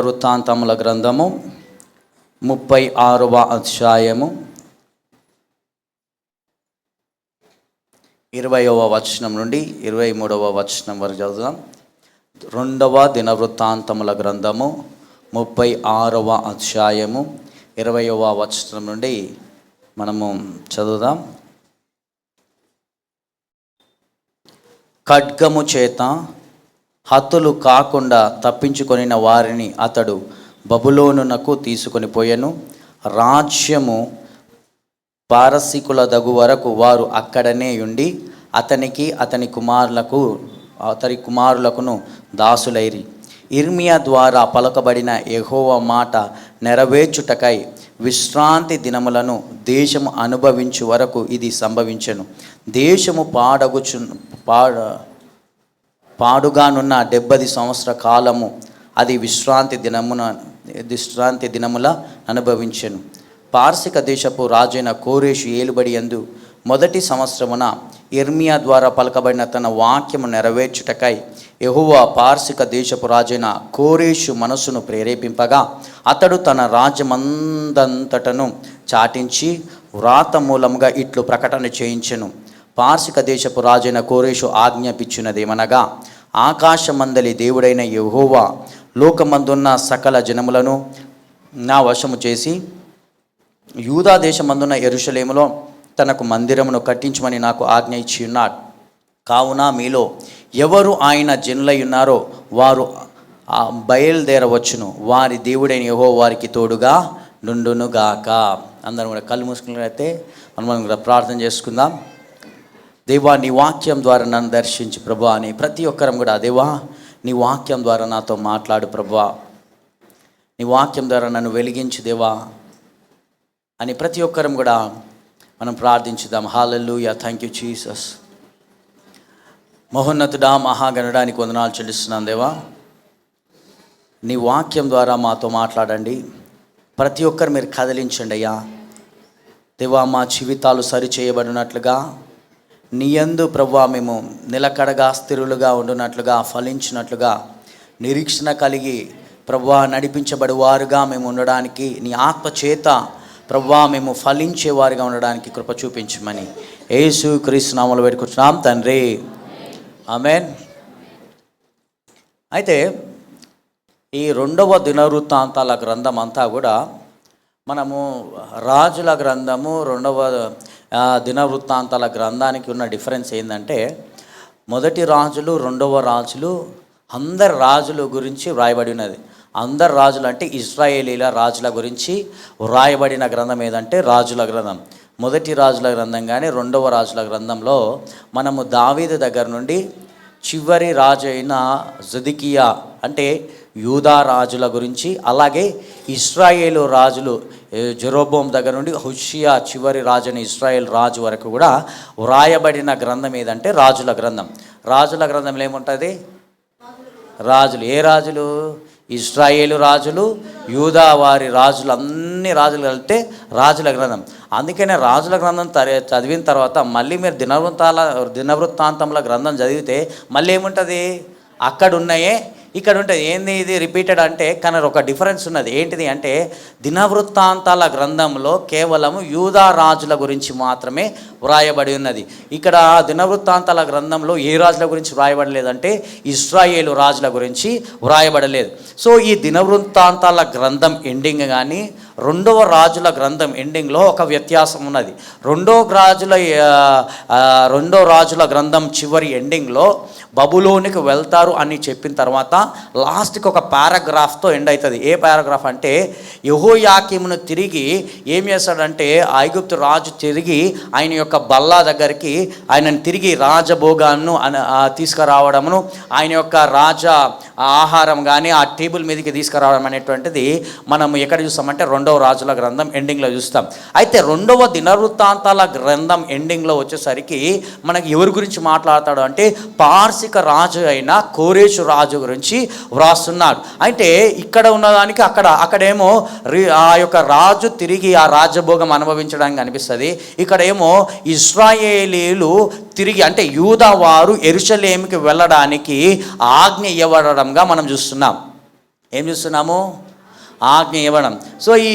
వృత్తాంతముల గ్రంథము ముప్పై ఆరవ అధ్యాయము ఇరవయవ వచనం నుండి ఇరవై మూడవ వచనం వరకు చదువుదాం. రెండవ దిన వృత్తాంతముల గ్రంథము ముప్పై ఆరవ అధ్యాయము ఇరవయవ వచనం నుండి మనము చదువుదాం. ఖడ్గము చేత హతులు కాకుండా తప్పించుకొనిన వారిని అతడు బబులోనునకు తీసుకొని పోయెను. రాజ్యము పారసీకుల దగు వరకు వారు అక్కడనే ఉండి అతనికి అతని కుమారులకు అతని కుమారులకును దాసులైరి. ఇర్మియా ద్వారా పలకబడిన ఎహోవ మాట నెరవేర్చుటకై విశ్రాంతి దినములను దేశము అనుభవించు వరకు ఇది సంభవించెను. దేశము పాడగుచు పాడ పాడుగానున్న డెబ్బది సంవత్సర కాలము అది విశ్రాంతి దినమున విశ్రాంతి దినముల అనుభవించెను. పార్శిక దేశపు రాజైన కోరేషు ఏలుబడి ఎందు మొదటి సంవత్సరమున ఇర్మియా ద్వారా పలకబడిన తన వాక్యము నెరవేర్చుటకై యెహోవ పార్శిక దేశపు రాజైన కోరేషు మనసును ప్రేరేపింపగా అతడు తన రాజ్యమందంతటను చాటించి వ్రాత మూలముగా ఇట్లు ప్రకటన చేయించెను. పార్శిక దేశపు రాజైన కోరేషు ఆజ్ఞాపించినదేమనగా ఆకాశమందలి దేవుడైన యహోవా లోకమందున్న సకల జనములను నా వశము చేసి యూదా దేశమందున్న ఎరుషలేములో తనకు మందిరమును కట్టించమని నాకు ఆజ్ఞ ఇచ్చి ఉన్నాడు కావున మీలో ఎవరు ఆయన జనులై ఉన్నారో వారు బయలుదేరవచ్చును. వారి దేవుడైన యహో వారికి తోడుగా నుండునుగాక. అందరం కూడా కళ్ళు మూసుకున్నట్లయితే మనం మనం కూడా ప్రార్థన చేసుకుందాం. దేవా నీ వాక్యం ద్వారా నన్ను దర్శించి ప్రభా అని ప్రతి ఒక్కరం కూడా దేవా నీ వాక్యం ద్వారా నాతో మాట్లాడు ప్రభా. నీ వాక్యం ద్వారా నన్ను వెలిగించు దేవా అని ప్రతి ఒక్కరం కూడా మనం ప్రార్థించుదాం. హాలల్లుయా థ్యాంక్ యూ జీసస్ మహోన్నతుడా మహాగణడానికి వందనాలు చెల్లిస్తున్నాను దేవా. నీ వాక్యం ద్వారా మాతో మాట్లాడండి. ప్రతి ఒక్కరు మీరు కదిలించండి అయ్యా. దేవా మా జీవితాలు సరిచేయబడినట్లుగా నీయందు ప్రభా మేము నిలకడగా స్థిరులుగా ఉండునట్లుగా ఫలించినట్లుగా నిరీక్షణ కలిగి ప్రభా నడిపించబడి వారుగా మేము ఉండడానికి నీ ఆత్మ చేత ప్రభా మేము ఫలించేవారుగా ఉండడానికి కృప చూపించమని యేసు క్రీస్తునామలు పెట్టుకుంటున్నాం తండ్రి. ఆమెన్. అయితే ఈ రెండవ దినవృత్తాంతాల గ్రంథం అంతా కూడా మనము రాజుల గ్రంథము రెండవ దినవృత్తాంతాల గ్రంథానికి ఉన్న డిఫరెన్స్ ఏంటంటే మొదటి రాజులు రెండవ రాజులు అందరు రాజుల గురించి వ్రాయబడి ఉన్నది. అందరు రాజులు అంటే ఇస్రాయేలీల రాజుల గురించి వ్రాయబడిన గ్రంథం ఏదంటే రాజుల గ్రంథం. మొదటి రాజుల గ్రంథం కానీ రెండవ రాజుల గ్రంథంలో మనము దావీదు దగ్గర నుండి చివరి రాజు అయిన జుదికియా అంటే యూదా రాజుల గురించి అలాగే ఇస్రాయేలు రాజులు జెరోబోమ్ దగ్గర నుండి హుషియా చివరి రాజు ఇస్రాయేల్ రాజు వరకు కూడా వ్రాయబడిన గ్రంథం ఏదంటే రాజుల గ్రంథం. రాజుల గ్రంథంలో ఏముంటుంది? రాజులు. ఏ రాజులు? ఇస్రాయేలు రాజులు యూదా వారి రాజులు అన్ని రాజులు కలిపితే రాజుల గ్రంథం. అందుకనే రాజుల గ్రంథం చదివిన తర్వాత మళ్ళీ మీరు దినవృత్తాల దినవృత్తాంతంలో గ్రంథం చదివితే మళ్ళీ ఏముంటుంది? అక్కడ ఉన్నాయే ఇక్కడ ఉంటుంది ఏంది ఇది? రిపీటెడ్ అంటే కానీ ఒక డిఫరెన్స్ ఉన్నది. ఏంటిది అంటే దినవృత్తాంతాల గ్రంథంలో కేవలము యూదా రాజుల గురించి మాత్రమే వ్రాయబడి ఉన్నది. ఇక్కడ దినవృత్తాంతాల గ్రంథంలో ఏ రాజుల గురించి వ్రాయబడలేదంటే ఇస్రాయేలు రాజుల గురించి వ్రాయబడలేదు. సో ఈ దినవృత్తాంతాల గ్రంథం ఎండింగ్ కానీ రెండవ రాజుల గ్రంథం ఎండింగ్లో ఒక వ్యత్యాసం ఉన్నది. రెండో రాజుల రెండో రాజుల గ్రంథం చివరి ఎండింగ్లో బబులోనికి వెళ్తారు అని చెప్పిన తర్వాత లాస్ట్కి ఒక పారాగ్రాఫ్తో ఎండ్ అవుతుంది. ఏ పారాగ్రాఫ్ అంటే యహోయాకిమును తిరిగి ఏం చేస్తాడంటే ఐగుప్తు రాజు తిరిగి ఆయన యొక్క బల్లా దగ్గరికి ఆయనను తిరిగి రాజభోగాన్ని తీసుకురావడమును ఆయన యొక్క రాజ ఆహారం కానీ ఆ టేబుల్ మీదకి తీసుకురావడం అనేటువంటిది మనం ఎక్కడ చూస్తామంటే రెండవ రాజుల గ్రంథం ఎండింగ్లో చూస్తాం. అయితే రెండవ దినవృత్తాంతాల గ్రంథం ఎండింగ్లో వచ్చేసరికి మనకి ఎవరి గురించి మాట్లాడతాడు అంటే పార్సిక రాజు అయిన కోరేషు రాజు గురించి వ్రాస్తున్నాడు. అంటే ఇక్కడ ఉన్నదానికి అక్కడ అక్కడేమో రి- ఆ యొక్క రాజు తిరిగి ఆ రాజభోగం అనుభవించడానికి అనిపిస్తుంది. ఇక్కడేమో ఇస్రాయేలీలు తిరిగి అంటే యూదా వారు ఎరుషలేమికి వెళ్ళడానికి ఆజ్ఞ ఇవ్వడంగా మనం చూస్తున్నాం. ఏం చూస్తున్నాము? ఆజ్ఞ ఇవ్వడం. సో ఈ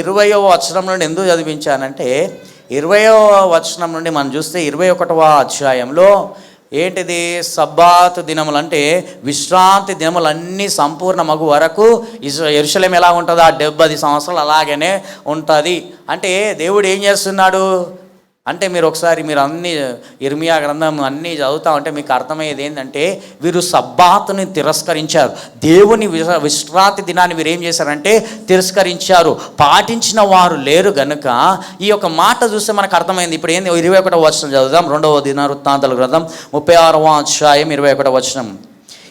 ఇరవయో వచనం నుండి ఎందుకు చదివించానంటే ఇరవయో వచనం నుండి మనం చూస్తే ఇరవై ఒకటవ అధ్యాయంలో ఏంటిది? సబ్బాత్ దినములు అంటే విశ్రాంతి దినములన్నీ సంపూర్ణ మగు వరకు ఎరుశలేం ఎలా ఉంటుందో? ఆ డెబ్బది సంవత్సరాలు అలాగనే ఉంటుంది. అంటే దేవుడు ఏం చేస్తున్నాడు? అంటే మీరు ఒకసారి మీరు అన్ని ఇర్మియా గ్రంథం అన్నీ చదువుతా ఉంటే మీకు అర్థమయ్యేది ఏంటంటే వీరు సబ్బాతుని తిరస్కరించారు. దేవుని విశ్ర- విశ్రాంతి దినాన్ని వీరు ఏం చేశారంటే తిరస్కరించారు. పాటించిన వారు లేరు గనుక ఈ యొక్క మాట చూస్తే మనకు అర్థమైంది. ఇప్పుడు ఏంది? ఇరవై ఒకటో వచనం చదువుదాం. రెండవ దిన వృత్తాంతాల గ్రంథం ముప్పై ఆరవ అధ్యాయం ఇరవై ఒకటో వచనం.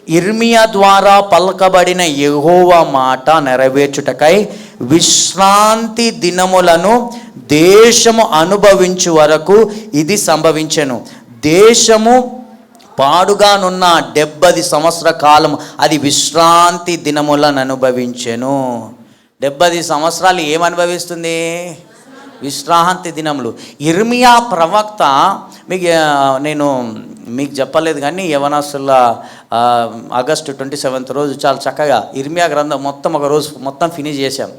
ఇర్మియా ద్వారా పలకబడిన యెహోవా మాట నెరవేర్చుటకై విశ్రాంతి దినములను దేశము అనుభవించు వరకు ఇది సంభవించెను. దేశము పాడుగానున్న డెబ్బది సంవత్సర కాలం అది విశ్రాంతి దినములను అనుభవించెను. డెబ్బది సంవత్సరాలు ఏమనుభవిస్తుంది? విశ్రాంతి దినములు. ఇర్మియా ప్రవక్త మీకు నేను మీకు చెప్పలేదు కానీ యవనాసుల ఆగస్టు ట్వంటీ సెవెంత్ రోజు చాలా చక్కగా ఇర్మియా గ్రంథం మొత్తం ఒక రోజు మొత్తం ఫినిష్ చేశాం.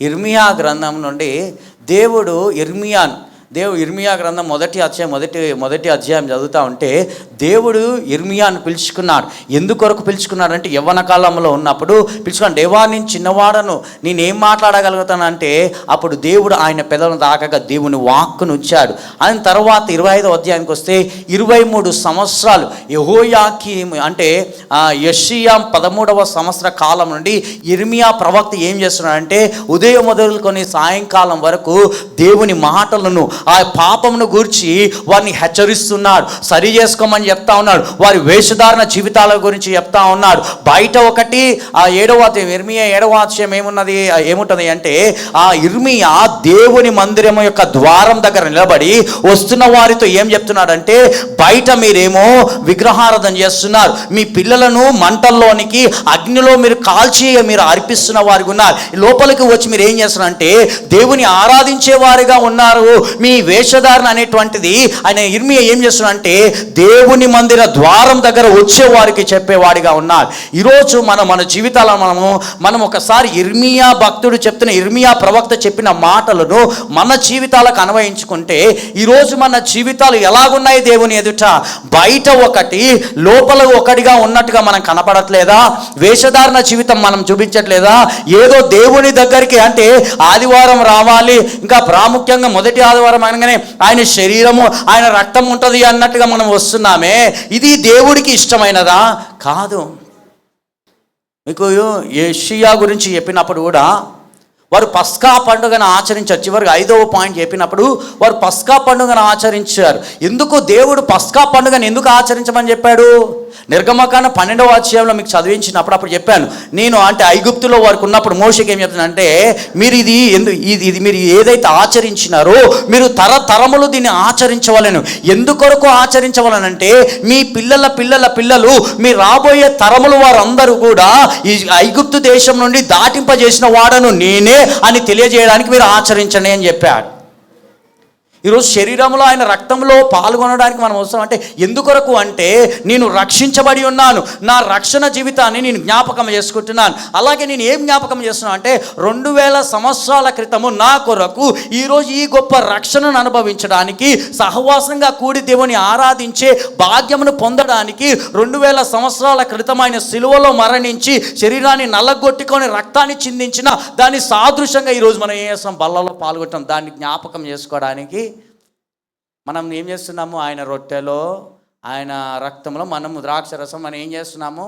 ఇర్మియా గ్రంథం నుండి దేవుడు ఇర్మియాన్ దేవు ఇర్మియా గ్రంథం మొదటి అధ్యాయం మొదటి మొదటి అధ్యాయం చదువుతా ఉంటే దేవుడు ఇర్మియాను పిలుచుకున్నాడు. ఎందుకొరకు పిలుచుకున్నాడంటే యవ్వన కాలంలో ఉన్నప్పుడు పిలుచుకున్నాడు దేవా నేను చిన్నవాడను నేనేం మాట్లాడగలుగుతానంటే అప్పుడు దేవుడు ఆయన పెదలను తాకగా దేవుని వాక్కును ఇచ్చాడు ఆయన తర్వాత ఇరవై ఐదో అధ్యాయానికి వస్తే ఇరవై మూడు సంవత్సరాలు యహోయాకి అంటే ఆ, పదమూడవ సంవత్సర కాలం నుండి ఇర్మియా ప్రవక్త ఏం చేస్తున్నాడంటే ఉదయం మొదలుకొని సాయంకాలం వరకు దేవుని మాటలను ఆ పాపమును గూర్చి వారిని హెచ్చరిస్తున్నాడు. సరి చేసుకోమని చెప్తా ఉన్నాడు. వారి వేషధారణ జీవితాల గురించి చెప్తా ఉన్నాడు. బయట ఒకటి ఆ ఏడవ ఇర్మియా ఏడవ ఆశయం ఏమున్నది ఏముంటుంది అంటే ఆ ఇర్మియా దేవుని మందిరం యొక్క ద్వారం దగ్గర నిలబడి వస్తున్న వారితో ఏం చెప్తున్నాడంటే బయట మీరేమో విగ్రహారాధన చేస్తున్నారు. మీ పిల్లలను మంటల్లోనికి అగ్నిలో మీరు కాల్చి మీరు అర్పిస్తున్న వారికి ఉన్నారు. లోపలికి వచ్చి మీరు ఏం చేస్తున్నారంటే దేవుని ఆరాధించే వారిగా ఉన్నారు. మీ వేషధారణ అనేటువంటిది ఆయన ఇర్మియా ఏం చేస్తున్నాడంటే దేవుని మందిర ద్వారం దగ్గర వచ్చే వారికి చెప్పేవాడిగా ఉన్నారు ఈరోజు మనం మన జీవితాల మనము మనం ఒకసారి ఇర్మియా భక్తుడు చెప్తున్న ఇర్మియా ప్రవక్త చెప్పిన మాటలను మన జీవితాలకు అన్వయించుకుంటే ఈరోజు మన జీవితాలు ఎలాగున్నాయి దేవుని ఎదుట? బయట ఒకటి లోపల ఒకటిగా ఉన్నట్టుగా మనం కనపడట్లేదా? వేషధారణ జీవితం మనం చూపించట్లేదా? ఏదో దేవుని దగ్గరికి అంటే ఆదివారం రావాలి ఇంకా ప్రాముఖ్యంగా మొదటి ఆదివారం అనగానే ఆయన శరీరము ఆయన రక్తం ఉంటుంది అన్నట్టుగా మనం వస్తున్నామే. ఇది దేవుడికి ఇష్టమైనదా? కాదు. మీకు ఏషియా గురించి చెప్పినప్పుడు కూడా వారు పస్కా పండుగను ఆచరించారు. చివరికి ఐదవ పాయింట్ చెప్పినప్పుడు వారు పస్కా పండుగను ఆచరించారు. ఎందుకు దేవుడు పస్కా పండుగను ఎందుకు ఆచరించమని చెప్పాడు? నిర్గమకాన పన్నెండవ అధ్యాయంలో మీకు చదివించినప్పుడు అప్పుడు చెప్పాను. నేను అంటే ఐగుప్తులో వారికి ఉన్నప్పుడు మోషకి ఏం చెప్తున్నానంటే మీరు ఇది ఎందు ఇది ఇది మీరు ఏదైతే ఆచరించినారో మీరు తరతరములు దీన్ని ఆచరించవలను. ఎందుకొరకు ఆచరించవలనంటే మీ పిల్లల పిల్లల పిల్లలు మీ రాబోయే తరములు వారందరూ కూడా ఈ ఐగుప్తు దేశం నుండి దాటింపజేసిన వాడను నేనే అని తెలియజేయడానికి మీరు ఆచరించండి అని చెప్పాడు. ఈరోజు శరీరంలో ఆయన రక్తంలో పాల్గొనడానికి మనం అవసరం అంటే ఎందుకొరకు అంటే నేను రక్షించబడి ఉన్నాను. నా రక్షణ జీవితాన్ని నేను జ్ఞాపకం చేసుకుంటున్నాను. అలాగే నేను ఏం జ్ఞాపకం చేస్తున్నాను అంటే రెండు వేల సంవత్సరాల క్రితము నా కొరకు ఈరోజు ఈ గొప్ప రక్షణను అనుభవించడానికి సహవాసంగా కూడి దేవుని ఆరాధించే భాగ్యమును పొందడానికి రెండు వేల సంవత్సరాల క్రితం ఆయన సిలువలో మరణించి శరీరాన్ని నల్లగొట్టుకొని రక్తాన్ని చిందించిన దాని సాదృశ్యంగా ఈరోజు మనం ఏం చేస్తాం బల్లలో పాల్గొంటాం. దాన్ని జ్ఞాపకం చేసుకోవడానికి మనం ఏం చేస్తున్నాము? ఆయన రొట్టెలో ఆయన రక్తంలో మనము ద్రాక్ష రసం మనం ఏం చేస్తున్నాము?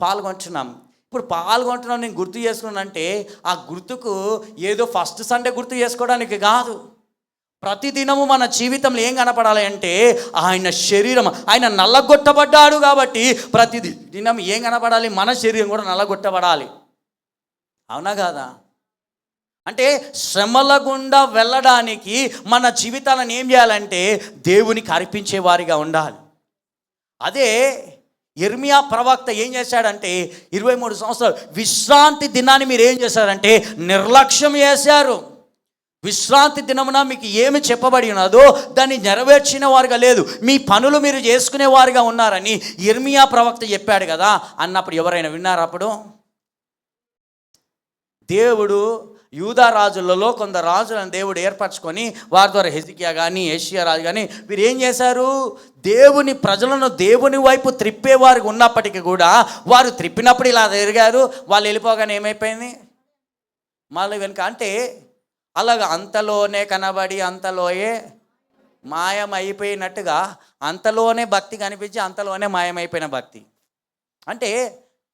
పాల్గొంటున్నాం. ఇప్పుడు పాల్గొంటున్నాం నేను గుర్తు చేసుకున్నానంటే ఆ గుర్తుకు ఏదో ఫస్ట్ సండే గుర్తు చేసుకోవడానికి కాదు. ప్రతిదినము మన జీవితంలో ఏం కనపడాలి అంటే ఆయన శరీరం ఆయన నల్లగొట్టబడ్డాడు కాబట్టి ప్రతి దినం ఏం కనపడాలి? మన శరీరం కూడా నల్లగొట్టబడాలి. అవునా కాదా? అంటే శ్రమల గుండా వెళ్ళడానికి మన జీవితాలను ఏం చేయాలంటే దేవునికి అర్పించేవారిగా ఉండాలి. అదే ఇర్మియా ప్రవక్త ఏం చేశాడంటే ఇరవై మూడు సంవత్సరాలు విశ్రాంతి దినాన్ని మీరు ఏం చేశారంటే నిర్లక్ష్యం చేశారు. విశ్రాంతి దినమున మీకు ఏమి చెప్పబడి ఉన్నదో దాన్ని నెరవేర్చిన వారుగా లేదు. మీ పనులు మీరు చేసుకునే వారుగా ఉన్నారని ఇర్మియా ప్రవక్త చెప్పాడు కదా. అన్నప్పుడు ఎవరైనా విన్నారా అప్పుడు? దేవుడు యూదా రాజులలో కొంత రాజులను దేవుడు ఏర్పరచుకొని వారి ద్వారా హెజికియా కానీ ఏషియా రాజు కానీ వీరు ఏం చేశారు? దేవుని ప్రజలను దేవుని వైపు త్రిప్పేవారు ఉన్నప్పటికీ కూడా వారు త్రిప్పినప్పుడు ఇలా తిరిగారు. వాళ్ళు వెళ్ళిపోగానే ఏమైపోయింది? మళ్ళీ వెనుక అంటే అలాగ అంతలోనే కనబడి అంతలోయే మాయమైపోయినట్టుగా అంతలోనే భక్తి కనిపించి అంతలోనే మాయమైపోయిన భక్తి. అంటే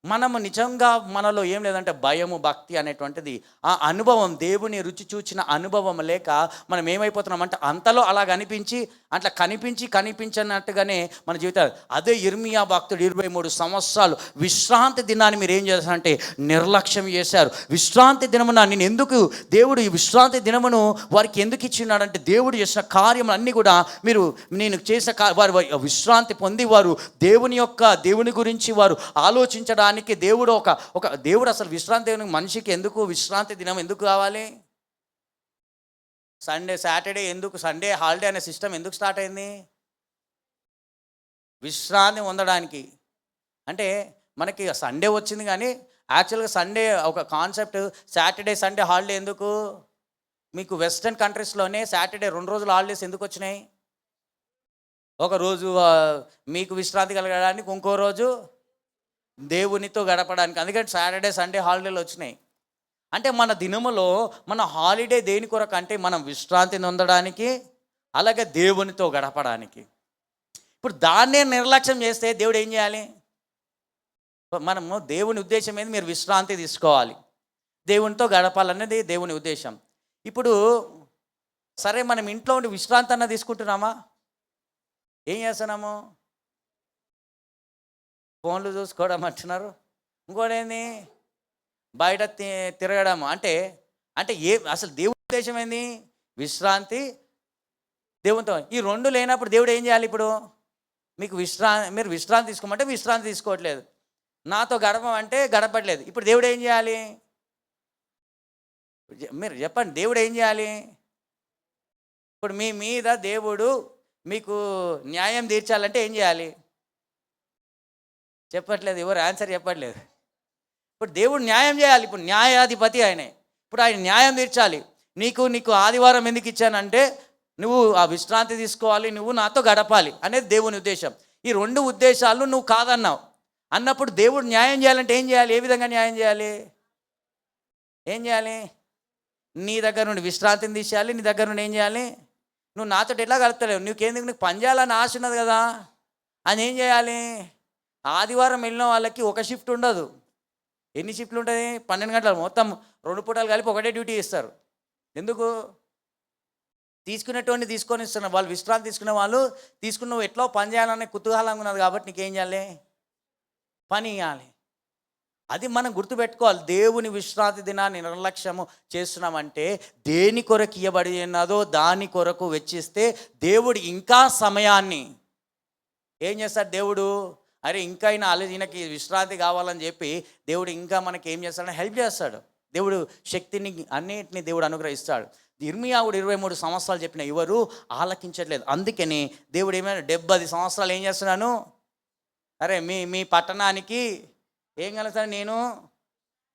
మనము నిజంగా మనలో ఏం లేదంటే భయము భక్తి అనేటువంటిది. ఆ అనుభవం దేవుని రుచి చూచిన అనుభవం లేక మనం ఏమైపోతున్నాం అంటే అంతలో అలా కనిపించి అట్లా కనిపించి కనిపించినట్టుగానే మన జీవితాలు. అదే ఇర్మియా భక్తుడు ఇరవై మూడు సంవత్సరాలు విశ్రాంతి దినాన్ని మీరు ఏం చేశారంటే నిర్లక్ష్యం చేశారు. విశ్రాంతి దినమున నేను ఎందుకు దేవుడు ఈ విశ్రాంతి దినమును వారికి ఎందుకు ఇచ్చినాడంటే దేవుడు చేసిన కార్యములన్నీ కూడా మీరు నేను చేసిన వారి వారు విశ్రాంతి పొంది వారు దేవుని యొక్క దేవుని గురించి వారు ఆలోచించడానికి దేవుడు ఒక ఒక దేవుడు అసలు విశ్రాంతి మనిషికి ఎందుకు విశ్రాంతి దినం ఎందుకు కావాలి? సండే సాటర్డే ఎందుకు సండే హాలిడే అనే సిస్టమ్ ఎందుకు స్టార్ట్ అయింది? విశ్రాంతి పొందడానికి. అంటే మనకి సండే వచ్చింది కానీ యాక్చువల్గా సండే ఒక కాన్సెప్ట్ సాటర్డే సండే హాలిడే ఎందుకు? మీకు వెస్ట్రన్ కంట్రీస్లోనే సాటర్డే రెండు రోజులు హాలిడేస్ ఎందుకు వచ్చినాయి? ఒక రోజు మీకు విశ్రాంతి కలగడానికి ఇంకో రోజు దేవునితో గడపడానికి. అందుకని సాటర్డే సండే హాలిడేలు వచ్చినాయి. అంటే మన దినములో మన హాలిడే దేని కొరకు అంటే మనం విశ్రాంతిని పొందడానికి అలాగే దేవునితో గడపడానికి. ఇప్పుడు దాన్నే నిర్లక్ష్యం చేస్తే దేవుడు ఏం చేయాలి? మనము దేవుని ఉద్దేశం ఏంది? మీరు విశ్రాంతి తీసుకోవాలి. దేవునితో గడపాలన్నది దేవుని ఉద్దేశం. ఇప్పుడు సరే మనం ఇంట్లో ఉండి విశ్రాంతి అన్న తీసుకుంటున్నామా? ఏం చేస్తున్నాము? ఫోన్లు చూసుకోవడం అంటున్నారు. ఇంకోటి ఏంది బయట తి- తిరగడం. అంటే అంటే ఏ అసలు దేవుడి ఉద్దేశం ఏంది? విశ్రాంతి దేవునితో. ఈ రెండు లేనప్పుడు దేవుడు ఏం చేయాలి ఇప్పుడు? మీకు విశ్రాంతి మీరు విశ్రాంతి తీసుకోమంటే విశ్రాంతి తీసుకోవట్లేదు. నాతో గడపమంటే గడపట్లేదు. ఇప్పుడు దేవుడు ఏం చేయాలి? మీరు చెప్పండి దేవుడు ఏం చేయాలి? ఇప్పుడు మీ మీద దేవుడు మీకు న్యాయం తీర్చాలంటే ఏం చేయాలి? చెప్పట్లేదు ఎవరు ఆన్సర్ చెప్పట్లేదు. ఇప్పుడు దేవుడు న్యాయం చేయాలి. ఇప్పుడు న్యాయాధిపతి ఆయనే. ఇప్పుడు ఆయన న్యాయం తీర్చాలి. నీకు నీకు ఆదివారం ఎందుకు ఇచ్చానంటే నువ్వు ఆ విశ్రాంతి తీసుకోవాలి నువ్వు నాతో గడపాలి అనేది దేవుని ఉద్దేశం. ఈ రెండు ఉద్దేశాలు నువ్వు కాదన్నావు. అన్నప్పుడు దేవుడు న్యాయం చేయాలంటే ఏం చేయాలి? ఏ విధంగా న్యాయం చేయాలి? ఏం చేయాలి? నీ దగ్గర నుండి విశ్రాంతిని తీసేయాలి నీ దగ్గర నుండి ఏం చేయాలి? నువ్వు నాతో ఎట్లా కలుపుతలేవు నీకేందుకు? నీకు పని చేయాలని ఆశ ఉన్నది కదా. అని ఏం చేయాలి? ఆదివారం వెళ్ళిన వాళ్ళకి ఒక షిఫ్ట్ ఉండదు. ఎన్ని షిఫ్ట్లు ఉంటుంది పన్నెండు గంటలు. మొత్తం రెండు పూటలు కలిపి ఒకటే డ్యూటీ ఇస్తారు ఎందుకు? తీసుకునేటువంటి తీసుకొని ఇస్తున్నారు. వాళ్ళు విశ్రాంతి తీసుకునే వాళ్ళు తీసుకున్న నువ్వు ఎట్లా పని చేయాలనే కుతూహలంగా ఉన్నది కాబట్టి నీకేం చేయాలి? పని ఇవ్వాలి అది మనం గుర్తుపెట్టుకోవాలి. దేవుని విశ్రాంతి దినాన్ని నిర్లక్ష్యము చేస్తున్నామంటే దేని కొరకు ఇవ్వబడి ఉన్నదో దాని కొరకు వెచ్చిస్తే దేవుడు ఇంకా సమయాన్ని ఏం చేస్తాడు? దేవుడు అరే ఇంకా అయినా ఆలోచన ఈయనకి విశ్రాంతి కావాలని చెప్పి దేవుడు ఇంకా మనకి ఏం చేస్తాడని హెల్ప్ చేస్తాడు. దేవుడు శక్తిని అన్నిటిని దేవుడు అనుగ్రహిస్తాడు. ఇర్మియావుడు ఇరవై మూడు సంవత్సరాలు చెప్పిన ఎవరు ఆలకించట్లేదు. అందుకని దేవుడు ఏమైనా డెబ్బది సంవత్సరాలు ఏం చేస్తున్నాను? అరే మీ మీ పట్టణానికి ఏం కలుగుతాను నేను?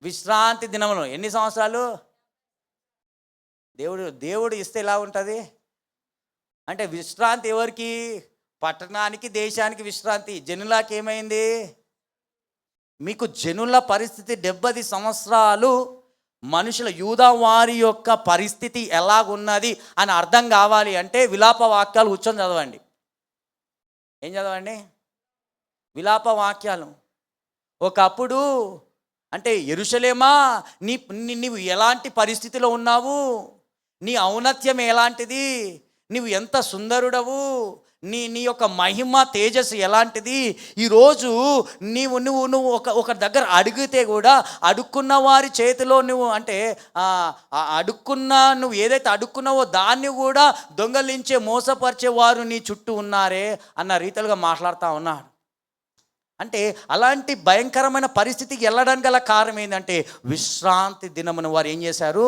విశ్రాంతి దినములు. ఎన్ని సంవత్సరాలు? దేవుడు దేవుడు ఇస్తే ఎలా ఉంటుంది? అంటే విశ్రాంతి ఎవరికి? పట్టణానికి దేశానికి విశ్రాంతి. జనులకి ఏమైంది మీకు జనుల పరిస్థితి డెబ్బది సంవత్సరాలు మనుషుల యూదా వారి యొక్క పరిస్థితి ఎలాగున్నది అని అర్థం కావాలి అంటే విలాప వాక్యాలు కూర్చొని చదవండి. ఏం చదవండి? విలాప వాక్యాలు. ఒకప్పుడు అంటే ఎరుషలేమా నీ నీ- నీవు ఎలాంటి పరిస్థితిలో ఉన్నావు? నీ ఔన్నత్యం ఎలాంటిది? నీవు ఎంత సుందరుడవు? నీ నీ యొక్క మహిమ తేజస్సు ఎలాంటిది? ఈరోజు నీవు నువ్వు నువ్వు ఒక ఒక దగ్గర అడిగితే కూడా అడుక్కున్న వారి చేతిలో నువ్వు అంటే అడుక్కున్న నువ్వు ఏదైతే అడుక్కున్నావో దాన్ని కూడా దొంగలించే మోసపరిచే వారు నీ చుట్టూ ఉన్నారే అన్న రీతిలుగా మాట్లాడుతూ ఉన్నాడు. అంటే అలాంటి భయంకరమైన పరిస్థితికి వెళ్ళడానికి గల కారణం ఏంటంటే విశ్రాంతి దినమును వారు ఏం చేశారు?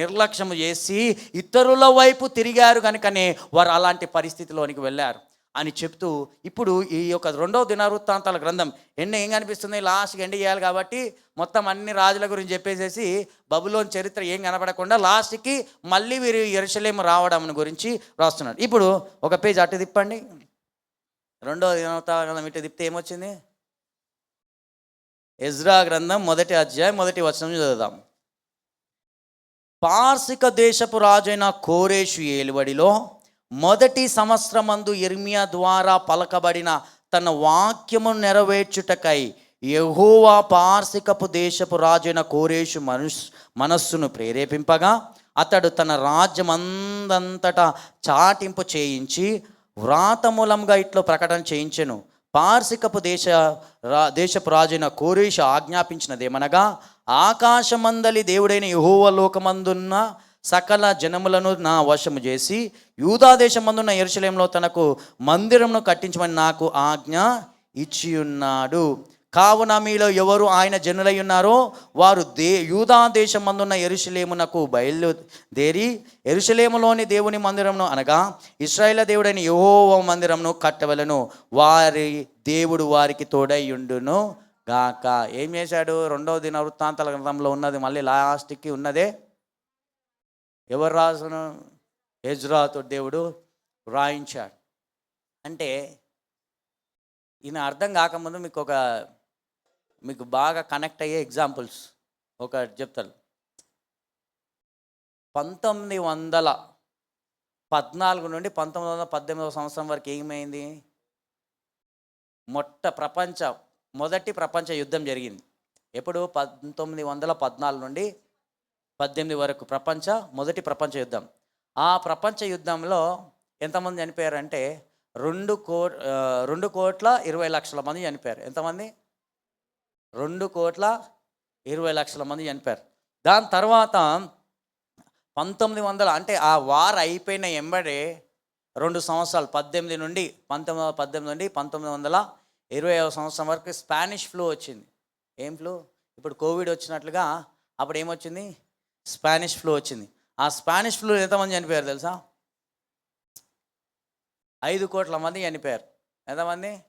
నిర్లక్ష్యం చేసి ఇతరుల వైపు తిరిగారు కనుకనే వారు అలాంటి పరిస్థితిలోనికి వెళ్ళారు అని చెప్తూ ఇప్పుడు ఈ యొక్క రెండవ దినవృత్తాంతాల గ్రంథం ఎండ ఏం కనిపిస్తుంది? లాస్ట్కి ఎండ్ చేయాలి కాబట్టి మొత్తం అన్ని రాజుల గురించి చెప్పేసేసి బబులోని చరిత్ర ఏం కనపడకుండా లాస్ట్కి మళ్ళీ వీరు ఎరుసలేం రావడం గురించి రాస్తున్నారు. ఇప్పుడు ఒక పేజ్ అటు తిప్పండి. రెండవ దినవృత్తాల గ్రంథం ఇటు తిప్పితే ఏమొచ్చింది? ఎజ్రా గ్రంథం మొదటి అధ్యాయం మొదటి వచనం చదువుదాం. పార్సిక దేశపు రాజైన కోరేషు ఏలుబడిలో మొదటి సంవత్సరమందు ఇర్మియా ద్వారా పలకబడిన తన వాక్యము నెరవేర్చుటకై ఎహోవా పార్సికపు దేశపు రాజైన కోరేషు మనుష్ మనస్సును ప్రేరేపింపగా అతడు తన రాజ్యమందంతటా చాటింపు చేయించి వ్రాతమూలంగా ఇట్లో ప్రకటన చేయించెను. పార్శికపు దేశ రా దేశపు రాజైన కోరేషు ఆజ్ఞాపించినదేమనగా ఆకాశమందలి దేవుడైన యహోవ లోకమందున్న సకల జనములను నా వశము చేసి యూదాదేశమందున్న ఎరుశలేంలో తనకు మందిరమును కట్టించమని నాకు ఆజ్ఞ ఇచ్చి ఉన్నాడు కావున మీలో ఎవరు ఆయన జనులై ఉన్నారో వారు దే యూదా దేశమందున్న ఎరుషలేమునకు బయలుదేరి ఎరుషలేములోని దేవుని మందిరంను అనగా ఇస్రాయేల్ దేవుడైన యహోవ మందిరంను కట్టవలను. వారి దేవుడు వారికి తోడైయుండును గాక. ఏం చేశాడు? రెండవ దిన వృత్తాంతాల గ్రంథంలో ఉన్నది మళ్ళీ లాస్ట్కి ఉన్నదే. ఎవరు రాసును ఎజ్రాతో దేవుడు రాయించాడు అంటే ఈయన అర్థం కాకముందు మీకు ఒక మీకు బాగా కనెక్ట్ అయ్యే ఎగ్జాంపుల్స్ ఒక చెప్తాను. పంతొమ్మిది వందల పద్నాలుగు నుండి పంతొమ్మిది వందల పద్దెనిమిదవ సంవత్సరం వరకు ఏమైంది? మొట్ట ప్రపంచ మొదటి ప్రపంచ యుద్ధం జరిగింది. ఎప్పుడు? పంతొమ్మిది వందల పద్నాలుగు నుండి పద్దెనిమిది వరకు ప్రపంచ మొదటి ప్రపంచ యుద్ధం. ఆ ప్రపంచ యుద్ధంలో ఎంతమంది చనిపోయారంటే రెండు కో రెండు కోట్ల ఇరవై లక్షల మంది చనిపోయారు. ఎంతమంది? రెండు కోట్ల ఇరవై లక్షల మంది చనిపోయారు. దాని తర్వాత పంతొమ్మిది వందల అంటే ఆ వార్ అయిపోయిన ఎంబడే రెండు సంవత్సరాలు పద్దెనిమిది నుండి పంతొమ్మిది వందల పద్దెనిమిది నుండి పంతొమ్మిది వందల ఇరవై సంవత్సరం వరకు స్పానిష్ ఫ్లూ వచ్చింది. ఏం ఫ్లూ? ఇప్పుడు కోవిడ్ వచ్చినట్లుగా అప్పుడు ఏమొచ్చింది స్పానిష్ ఫ్లూ వచ్చింది. ఆ స్పానిష్ ఫ్లూ ఎంతమంది చనిపోయారు తెలుసా? ఐదు కోట్ల మంది చనిపోయారు. ఎంతమంది?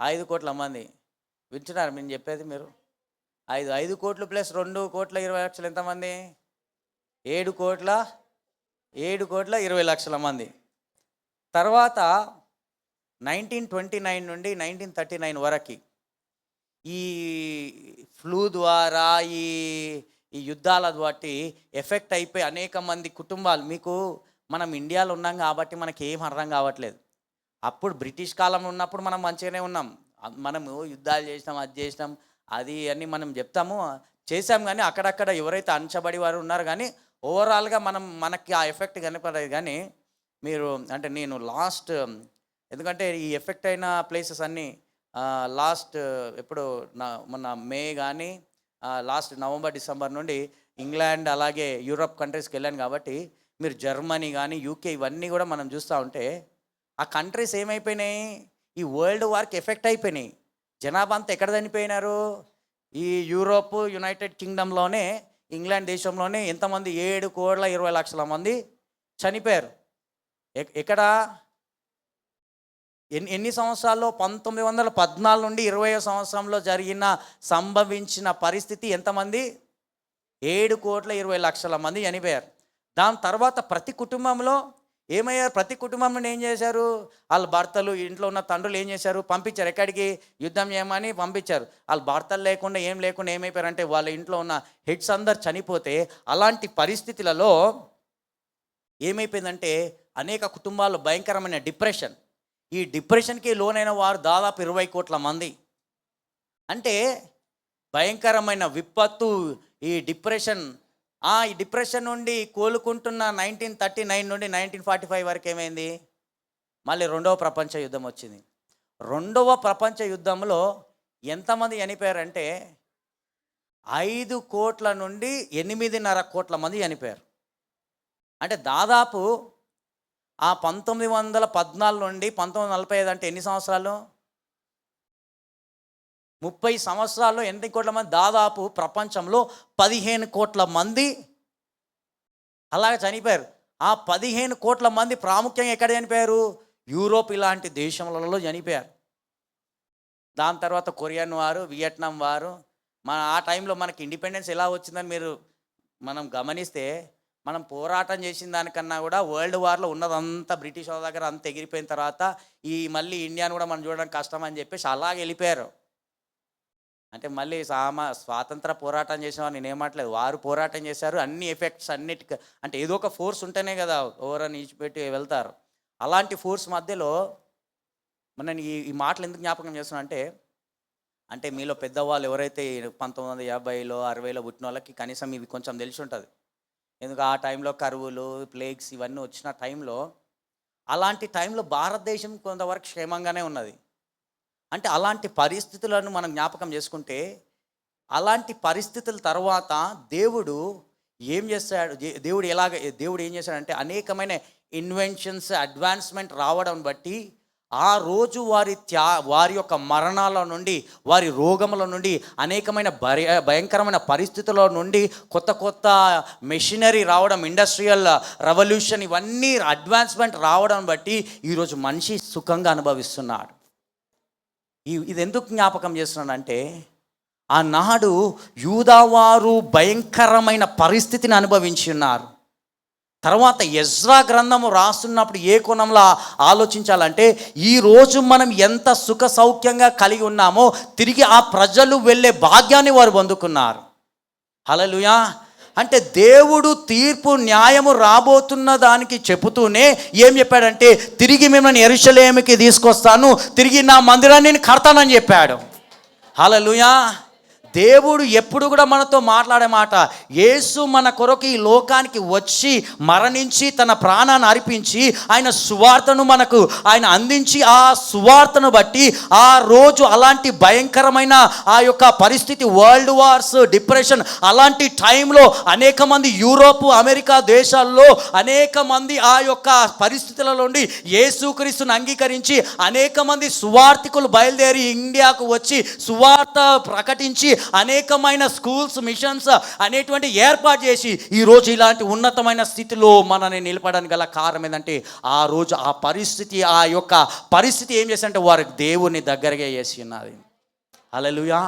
ఐదు కోట్ల మంది. వింటున్నారు నేను చెప్పేది మీరు? ఐదు ఐదు కోట్లు ప్లస్ రెండు కోట్ల ఇరవై లక్షలు ఎంతమంది? ఏడు కోట్ల ఏడు కోట్ల ఇరవై లక్షల మంది. తర్వాత నైన్టీన్ ట్వంటీ నైన్ నుండి నైన్టీన్ థర్టీ నైన్ వరకు ఈ ఫ్లూ ద్వారా ఈ ఈ యుద్ధాల బట్టి ఎఫెక్ట్ అయిపోయి అనేక మంది కుటుంబాలు మీకు మనం ఇండియాలో ఉన్నాం కాబట్టి మనకి ఏం అర్థం కావట్లేదు. అప్పుడు బ్రిటిష్ కాలంలో ఉన్నప్పుడు మనం మంచిగానే ఉన్నాం. మనము యుద్ధాలు చేసినాం అది చేసినాం అది అని మనం చెప్తాము. చేసాం కానీ అక్కడక్కడ ఎవరైతే అంచబడి వారు ఉన్నారు కానీ ఓవరాల్గా మనం మనకి ఆ ఎఫెక్ట్ కనపడదు కానీ మీరు అంటే నేను లాస్ట్ ఎందుకంటే ఈ ఎఫెక్ట్ అయిన ప్లేసెస్ అన్నీ లాస్ట్ ఎప్పుడు నా మొన్న మే కానీ లాస్ట్ నవంబర్ డిసెంబర్ నుండి ఇంగ్లాండ్ అలాగే యూరప్ కంట్రీస్కి వెళ్ళాను కాబట్టి మీరు జర్మనీ కానీ యూకే ఇవన్నీ కూడా మనం చూస్తూ ఉంటే ఆ కంట్రీస్ ఏమైపోయినాయి? ఈ వరల్డ్ వార్కి ఎఫెక్ట్ అయిపోయినాయి. జనాభా అంతా ఎక్కడ చనిపోయినారు? ఈ యూరోప్ యునైటెడ్ కింగ్డమ్లోనే ఇంగ్లాండ్ దేశంలోనే ఎంతమంది? ఏడు కోట్ల ఇరవై లక్షల మంది చనిపోయారు. ఎక్కడ? ఎన్ని ఎన్ని సంవత్సరాల్లో? పంతొమ్మిది వందల పద్నాలుగు నుండి ఇరవై సంవత్సరంలో జరిగిన సంభవించిన పరిస్థితి ఎంతమంది? ఏడు కోట్ల ఇరవై లక్షల మంది చనిపోయారు. దాని తర్వాత ప్రతి కుటుంబంలో ఏమయ్యారు? ప్రతి కుటుంబంలో ఏం చేశారు? వాళ్ళ భర్తలు ఇంట్లో ఉన్న తండ్రులు ఏం చేశారు? పంపించారు. ఎక్కడికి? యుద్ధం చేయమని పంపించారు. వాళ్ళ భర్తలు లేకుండా ఏం లేకుండా ఏమైపోయారంటే వాళ్ళ ఇంట్లో ఉన్న హెడ్స్ అందరు చనిపోతే అలాంటి పరిస్థితులలో ఏమైపోయిందంటే అనేక కుటుంబాలు భయంకరమైన డిప్రెషన్. ఈ డిప్రెషన్కి లోనైన వారు దాదాపు ఇరవై కోట్ల మంది. అంటే భయంకరమైన విపత్తు ఈ డిప్రెషన్ ఆ ఈ డిప్రెషన్ నుండి కోలుకుంటున్న నైన్టీన్ థర్టీ నైన్ నుండి నైన్టీన్ ఫార్టీ ఫైవ్ వరకు ఏమైంది? మళ్ళీ రెండవ ప్రపంచ యుద్ధం వచ్చింది. రెండవ ప్రపంచ యుద్ధంలో ఎంతమంది చనిపోయారంటే ఐదు కోట్ల నుండి ఎనిమిదిన్నర కోట్ల మంది చనిపోయారు. అంటే దాదాపు ఆ పంతొమ్మిది వందల పద్నాలుగు నుండి పంతొమ్మిది వందల నలభై ఐదు అంటే ఎన్ని సంవత్సరాలు? ముప్పై సంవత్సరాల్లో ఎన్ని కోట్ల మంది? దాదాపు ప్రపంచంలో పదిహేను కోట్ల మంది అలాగ చనిపోయారు. ఆ పదిహేను కోట్ల మంది ప్రాముఖ్యంగా ఎక్కడ చనిపోయారు? యూరోప్ ఇలాంటి దేశములలో చనిపోయారు. దాని తర్వాత కొరియన్ వారు వియట్నాం వారు మన ఆ టైంలో మనకి ఇండిపెండెన్స్ ఎలా వచ్చిందని మీరు మనం గమనిస్తే మనం పోరాటం చేసిన దానికన్నా కూడా వరల్డ్ వార్లో ఉన్నదంతా బ్రిటిష్ వాళ్ళ దగ్గర అంత ఎగిరిపోయిన తర్వాత ఈ మళ్ళీ ఇండియాను కూడా మనం చూడడం కష్టం అని చెప్పేసి అలాగే వెళ్ళిపోయారు. అంటే మళ్ళీ సామా స్వాతంత్ర పోరాటం చేసిన నేను ఏమాట్లేదు వారు పోరాటం చేశారు అన్ని ఎఫెక్ట్స్ అన్నిటికి అంటే ఏదో ఒక ఫోర్స్ ఉంటేనే కదా ఓవరని ఇచ్చిపెట్టి వెళ్తారు. అలాంటి ఫోర్స్ మధ్యలో మన ఈ ఈ మాటలు ఎందుకు జ్ఞాపకం చేస్తున్నా అంటే అంటే మీలో పెద్దవాళ్ళు ఎవరైతే పంతొమ్మిది వందల యాభైలో అరవైలో పుట్టిన వాళ్ళకి కనీసం ఇవి కొంచెం తెలిసి ఉంటుంది. ఎందుకు ఆ టైంలో కరువులు ప్లేగ్స్ ఇవన్నీ వచ్చిన టైంలో అలాంటి టైంలో భారతదేశం కొంతవరకు క్షేమంగానే ఉన్నది. అంటే అలాంటి పరిస్థితులను మనం జ్ఞాపకం చేసుకుంటే అలాంటి పరిస్థితుల తర్వాత దేవుడు ఏం చేస్తాడు? దేవుడు ఎలాగ దేవుడు ఏం చేశాడంటే అనేకమైన ఇన్వెన్షన్స్ అడ్వాన్స్మెంట్ రావడం బట్టి ఆ రోజు వారి త్యా వారి యొక్క మరణాల నుండి వారి రోగముల నుండి అనేకమైన భయ భయంకరమైన పరిస్థితుల నుండి కొత్త కొత్త మెషినరీ రావడం ఇండస్ట్రియల్ రెవల్యూషన్ ఇవన్నీ అడ్వాన్స్మెంట్ రావడం బట్టి ఈరోజు మనిషి సుఖంగా అనుభవిస్తున్నాడు. ఇది ఎందుకు జ్ఞాపకం చేస్తున్నానంటే ఆనాడు యూదావారు భయంకరమైన పరిస్థితిని అనుభవించి ఉన్నారు. తర్వాత ఎజ్రా గ్రంథము రాస్తున్నప్పుడు ఏ కోణంలో ఆలోచించాలంటే ఈరోజు మనం ఎంత సుఖ సౌఖ్యంగా కలిగి ఉన్నామో తిరిగి ఆ ప్రజలు వెళ్ళే భాగ్యాన్ని వారు పొందుకున్నారు. హలలుయా అంటే దేవుడు తీర్పు న్యాయము రాబోతున్న దానికి చెబుతూనే ఏం చెప్పాడంటే తిరిగి మిమ్మల్ని ఎరుషలేమికి తీసుకొస్తాను తిరిగి నా మందిరాన్ని నేను కడతానని చెప్పాడు. హలలుయా. దేవుడు ఎప్పుడు కూడా మనతో మాట్లాడే మాట యేసు మన కొరకు ఈ లోకానికి వచ్చి మరణించి తన ప్రాణాన్ని అర్పించి ఆయన సువార్తను మనకు ఆయన అందించి ఆ సువార్తను బట్టి ఆ రోజు అలాంటి భయంకరమైన ఆ యొక్క పరిస్థితి వరల్డ్ వార్స్ డిప్రెషన్ అలాంటి టైంలో అనేక మంది యూరోప్ అమెరికా దేశాల్లో అనేక మంది ఆ యొక్క పరిస్థితుల నుండి యేసుక్రీస్తుని అంగీకరించి అనేక మంది సువార్థికులు బయలుదేరి ఇండియాకు వచ్చి సువార్త ప్రకటించి అనేకమైన స్కూల్స్ మిషన్స్ అనేటువంటి ఏర్పాటు చేసి ఈరోజు ఇలాంటి ఉన్నతమైన స్థితిలో మనని నిలపడానికి గల కారణం ఏంటంటే ఆ రోజు ఆ పరిస్థితి ఆ యొక్క పరిస్థితి ఏం చేశారంటే వారికి దేవుని దగ్గరగా చేసి ఉన్నది అలలుయా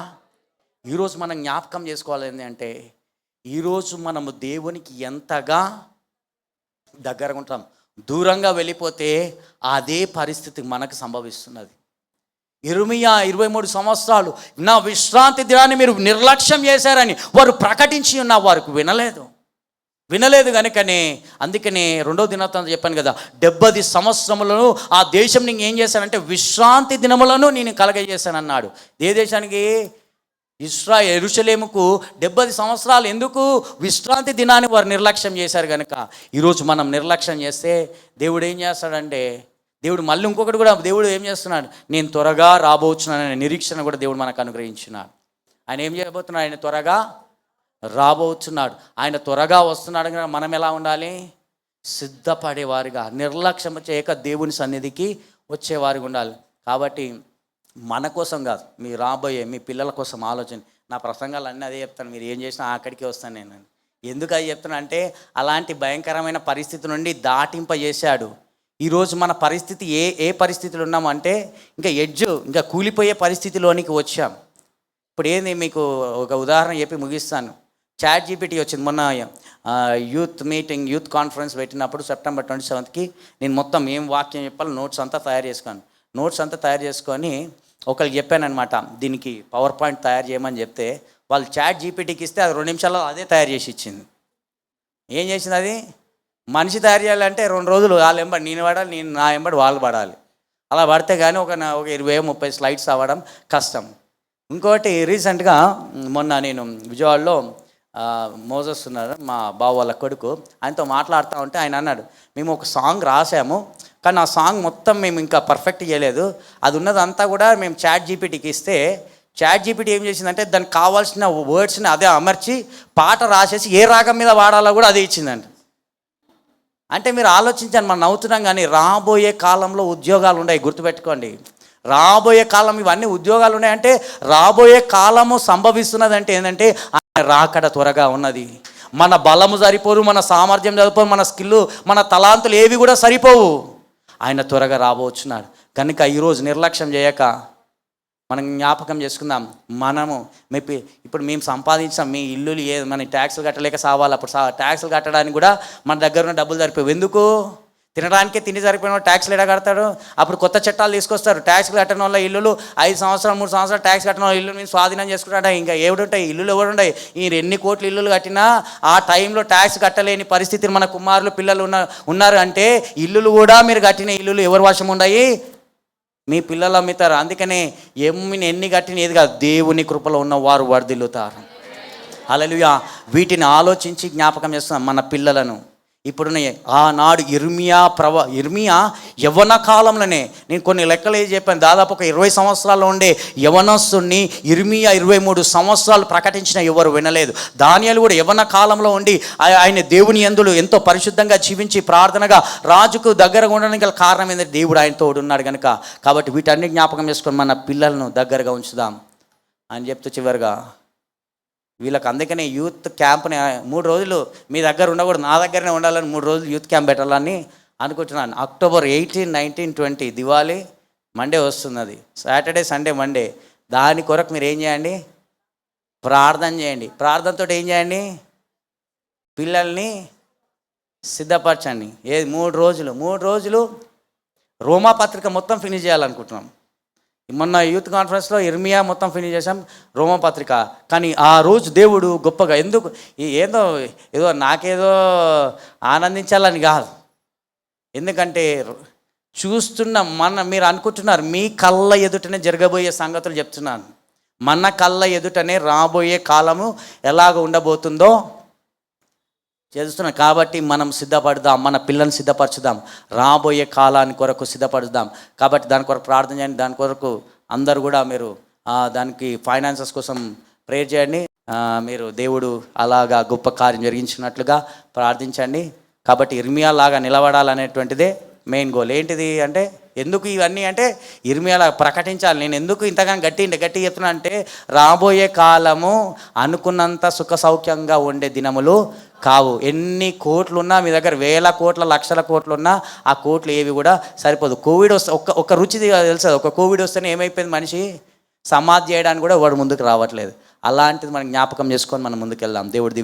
ఈరోజు మనం జ్ఞాపకం చేసుకోవాలి ఏంటంటే ఈరోజు మనము దేవునికి ఎంతగా దగ్గరగా ఉంటాం దూరంగా వెళ్ళిపోతే అదే పరిస్థితి మనకు సంభవిస్తున్నది. ఇరుమియా ఇరవై మూడు సంవత్సరాలు నా విశ్రాంతి దినాన్ని మీరు నిర్లక్ష్యం చేశారని వారు ప్రకటించి ఉన్న వారికి వినలేదు. వినలేదు కనుకనే అందుకనే రెండో దినోత్సవం చెప్పాను కదా డెబ్బది సంవత్సరములను ఆ దేశం నేను ఏం చేశానంటే విశ్రాంతి దినములను నేను కలగజేశానన్నాడు. ఏ దేశానికి? ఇస్రా ఎరుషలేముకు డెబ్బది సంవత్సరాలు ఎందుకు? విశ్రాంతి దినాన్ని వారు నిర్లక్ష్యం చేశారు కనుక ఈరోజు మనం నిర్లక్ష్యం చేస్తే దేవుడు ఏం చేస్తాడంటే దేవుడు మళ్ళీ ఇంకొకటి కూడా దేవుడు ఏం చేస్తున్నాడు? నేను త్వరగా రాబోతున్నాననే నిరీక్షణ కూడా దేవుడు మనకు అనుగ్రహించినాడు. ఆయన ఏం చేయబోతున్నాడు? ఆయన త్వరగా రాబోతున్నాడు ఆయన త్వరగా వస్తున్నాడు కనుక మనం ఎలా ఉండాలి? సిద్ధపడేవారిగా నిర్లక్ష్యం చేయక దేవుని సన్నిధికి వచ్చేవారిగా ఉండాలి. కాబట్టి మన కోసం కాదు మీ రాబోయే మీ పిల్లల కోసం ఆలోచన. నా ప్రసంగాలు అన్నీ అదే చెప్తాను మీరు ఏం చేసినా అక్కడికే వస్తాను నేను. ఎందుకు అది చెప్తున్నా అంటే అలాంటి భయంకరమైన పరిస్థితి నుండి దాటింపజేశాడు. ఈరోజు మన పరిస్థితి ఏ ఏ పరిస్థితిలో ఉన్నామంటే ఇంకా ఎడ్జ్ ఇంకా కూలిపోయే పరిస్థితిలోనికి వచ్చాం. ఇప్పుడు ఏంది మీకు ఒక ఉదాహరణ చెప్పి ముగిస్తాను. చాట్ జీపీటీ వచ్చింది మొన్న యూత్ మీటింగ్ యూత్ కాన్ఫరెన్స్ పెట్టినప్పుడు సెప్టెంబర్ ట్వంటీ సెవెంత్కి నేను మొత్తం ఏం వాక్యం చెప్పాలి నోట్స్ అంతా తయారు చేసుకున్నాను. నోట్స్ అంతా తయారు చేసుకొని ఒకరికి చెప్పానమాట దీనికి పవర్ పాయింట్ తయారు చేయమని చెప్తే వాళ్ళు చాట్ జీపీటీకి ఇస్తే అది రెండు నిమిషాల్లో అదే తయారు చేసి ఇచ్చింది. ఏం చేసింది అది? మనిషి తయారు చేయాలంటే రెండు రోజులు వాళ్ళ ఎంబడి నేను పడాలి నేను నా ఎంబడి వాళ్ళు పడాలి. అలా పడితే కానీ ఒక నా- ఒక ఇరవై ముప్పై స్లైడ్స్ అవ్వడం కష్టం. ఇంకోటి రీసెంట్గా మొన్న నేను విజయవాడలో మోజస్ ఉన్నారు మా బావ వాళ్ళ కొడుకు. ఆయనతో మాట్లాడుతూ ఉంటే ఆయన అన్నాడు మేము ఒక సాంగ్ రాసాము కానీ ఆ సాంగ్ మొత్తం మేము ఇంకా పర్ఫెక్ట్ చేయలేదు అది ఉన్నదంతా కూడా మేము చాట్ జీపీటీకి ఇస్తే చాట్ జీపీటీ ఏం చేసిందంటే దానికి కావాల్సిన వర్డ్స్ని అదే అమర్చి పాట రాసేసి ఏ రాగం మీద వాడాలో కూడా అదే ఇచ్చిందండి అంటే మీరు ఆలోచించండి మనం నవ్వుతున్నాం కానీ రాబోయే కాలంలో ఉద్యోగాలు ఉన్నాయి గుర్తుపెట్టుకోండి. రాబోయే కాలం ఇవన్నీ ఉద్యోగాలు ఉన్నాయంటే రాబోయే కాలము సంభవిస్తున్నది అంటే ఏంటంటే ఆయన రాకడ త్వరగా ఉన్నది. మన బలము సరిపోరు మన సామర్థ్యం సరిపోరు మన స్కిల్ మన తలాంతులు ఏవి కూడా సరిపోవు. ఆయన త్వరగా రాబోచున్నాడు. కనుక ఈరోజు నిర్లక్ష్యం చేయక మనం జ్ఞాపకం చేసుకుందాం. మనము మీ ఇప్పుడు మేము సంపాదించాం మీ ఇల్లులు ఏ మన ట్యాక్సులు కట్టలేక సావాలి? అప్పుడు సా ట్యాక్సులు కట్టడానికి కూడా మన దగ్గర ఉన్న డబ్బులు సరిపోయి ఎందుకు? తినడానికే తిండి సరిపోయిన ట్యాక్స్లు ఎడ కడతాడు? అప్పుడు కొత్త చట్టాలు తీసుకొస్తారు. ట్యాక్స్ కట్టడం వల్ల ఇల్లులు ఐదు సంవత్సరాలు మూడు సంవత్సరాలు ట్యాక్స్ కట్టడం వల్ల ఇల్లు మేము స్వాధీనం చేసుకుంటాడా? ఇంకా ఏడుంటాయి ఇల్లులు ఎవడుంటాయి ఈ ఎన్ని కోట్లు ఇల్లులు కట్టినా ఆ టైంలో ట్యాక్స్ కట్టలేని పరిస్థితిని మన కుమారులు పిల్లలు ఉన్న ఉన్నారు అంటే ఇల్లులు కూడా మీరు కట్టిన ఇల్లులు ఎవరి వశం ఉన్నాయి మీ పిల్లలు అమ్ముతారు అందుకనే ఎమ్మిని ఎన్ని కట్టిన ఏది కాదు. దేవుని కృపలో ఉన్న వారు వర్ధిల్లుతారు. అలలుయా వీటిని ఆలోచించి జ్ఞాపకం చేస్తున్నాం మన పిల్లలను. ఇప్పుడున్న ఆనాడు ఇర్మియా ప్రవ ఇర్మియా యవన కాలంలోనే నేను కొన్ని లెక్కలు ఏది చెప్పాను. దాదాపు ఒక ఇరవై సంవత్సరాల్లో ఉండే యవనస్తుని ఇర్మియా ఇరవై మూడు సంవత్సరాలు ప్రకటించిన ఎవరు వినలేదు. దానియాలు కూడా యవన కాలంలో ఉండి ఆయన దేవుని ఎందులు ఎంతో పరిశుద్ధంగా జీవించి ప్రార్థనగా రాజుకు దగ్గరగా ఉండడానికి గల కారణం ఏంటంటే దేవుడు ఆయన ఉన్నాడు కనుక కాబట్టి వీటన్ని జ్ఞాపకం చేసుకొని మన పిల్లలను దగ్గరగా ఉంచుదాం. అని చెప్తూ చివరిగా వీళ్ళకి అందుకనే యూత్ క్యాంప్ని మూడు రోజులు మీ దగ్గర ఉండకూడదు నా దగ్గరనే ఉండాలని మూడు రోజులు యూత్ క్యాంప్ పెట్టాలని అనుకుంటున్నాను. October eighteen nineteen twenty Diwali Monday వస్తున్నది. Saturday Sunday Monday. దాని కొరకు మీరు ఏం చేయండి? ప్రార్థన చేయండి. ప్రార్థనతో ఏం చేయండి? పిల్లల్ని సిద్ధపరచండి. ఏది? మూడు రోజులు. మూడు రోజులు రోమా పత్రిక మొత్తం ఫినిష్ చేయాలనుకుంటున్నాం. మొన్న యూత్ కాన్ఫరెన్స్లో ఇర్మియా మొత్తం ఫినిష్ చేసాం రోమా పత్రిక. కానీ ఆ రోజు దేవుడు గొప్పగా ఎందుకు ఏదో ఏదో నాకేదో ఆనందించాలని కాదు. ఎందుకంటే చూస్తున్న మన మీరు అనుకుంటున్నారు మీ కళ్ళ ఎదుటనే జరగబోయే సంగతులు చెప్తున్నాను. మన కళ్ళ ఎదుటనే రాబోయే కాలము ఎలాగ ఉండబోతుందో చేస్తున్నాం. కాబట్టి మనం సిద్ధపడదాం మన పిల్లల్ని సిద్ధపరచుదాం. రాబోయే కాలాన్ని కొరకు సిద్ధపడుదాం. కాబట్టి దాని కొరకు ప్రార్థన చేయండి. దాని కొరకు అందరు కూడా మీరు దానికి ఫైనాన్సెస్ కోసం ప్రేర్ చేయండి. మీరు దేవుడు అలాగా గొప్ప కార్యం జరిగించినట్లుగా ప్రార్థించండి. కాబట్టి ఇర్మియా లాగా నిలబడాలనేటువంటిదే మెయిన్ గోల్. ఏంటిది అంటే ఎందుకు ఇవన్నీ అంటే ఇర్మియాలా ప్రకటించాలి. నేను ఎందుకు ఇంతగానో గట్టి గట్టి చెప్తున్నా అంటే రాబోయే కాలము అనుకున్నంత సుఖ సౌఖ్యంగా ఉండే దినములు కావు. ఎన్ని కోట్లు ఉన్నా మీ దగ్గర వేల కోట్ల లక్షల కోట్లు ఉన్నా ఆ కోట్లు ఏవి కూడా సరిపోదు. కోవిడ్ వస్తే ఒక్క ఒక రుచి తెలుసు? ఒక కోవిడ్ వస్తేనే ఏమైపోయింది మనిషి? సమాధి చేయడానికి కూడా వాడు ముందుకు రావట్లేదు. అలాంటిది మనం జ్ఞాపకం చేసుకొని మనం ముందుకు వెళ్దాం దేవుడి